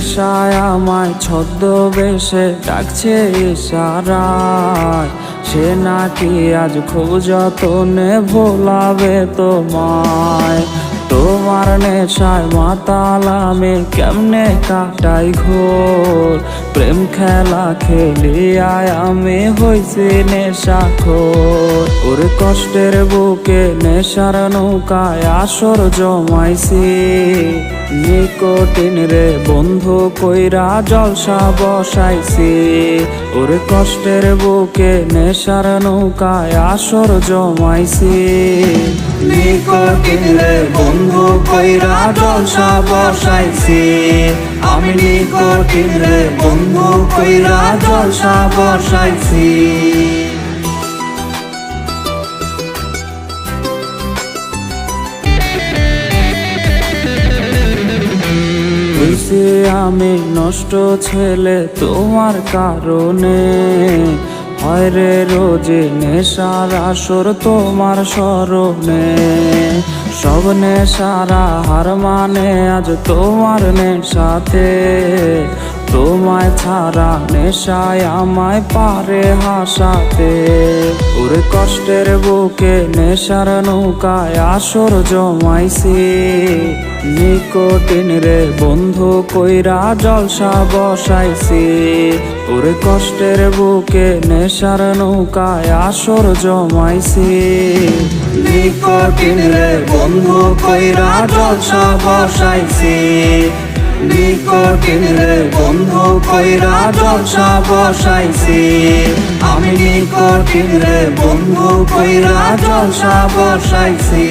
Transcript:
নেশায় আমায় ছদ্মবেশে ডাকছে ইশারায়। সে নাকি আজ খুব যতনে ভোলাবে তোমায়। তোমার নেশায় মাতালামে কেমনে কাটাই ঘোর। প্রেম খেলা খেলিয়ায় আমি হইছি নেশা খোর। ওর কষ্টের বুকে নেশার নৌকায় আসর জমাইছি। নিকটিন রে বন্ধু কইরা জলসা বসাইছি। ওর কষ্টের বুকে নেশার নৌকায় আসর জমাইছি। নিকটিন রে বন্ধু কইরা জলসা বসাইছি। আমি নিকটিন রে বন্ধু কইরা জলসা বসাইছি। হইছি আমি নষ্ট ছেলে তোমার কারণে। হয় রোজে নেশার আসর তোমার স্মরণে। সব নেশারা হার মানে আজ তোমার নেশাতে। তোমায় ছাড়া নেশায় আমায় পারে হাসাতে। ওর কষ্টের বুকে নেশার নৌকায় আসর জমাইছি। নিকটিন রে বন্ধু কইরা জলসা বসাইছি ওর কষ্টের বুকে নেশার নৌকায় আসর জমাইছি। নিকটিন রে বন্ধু কইরা জলসা বসাইছি নিকটিন রে বন্ধু কইরা জলসা বসাইছি। আমি নিকটিন রে বন্ধু কইরা জলসা বসাইছি।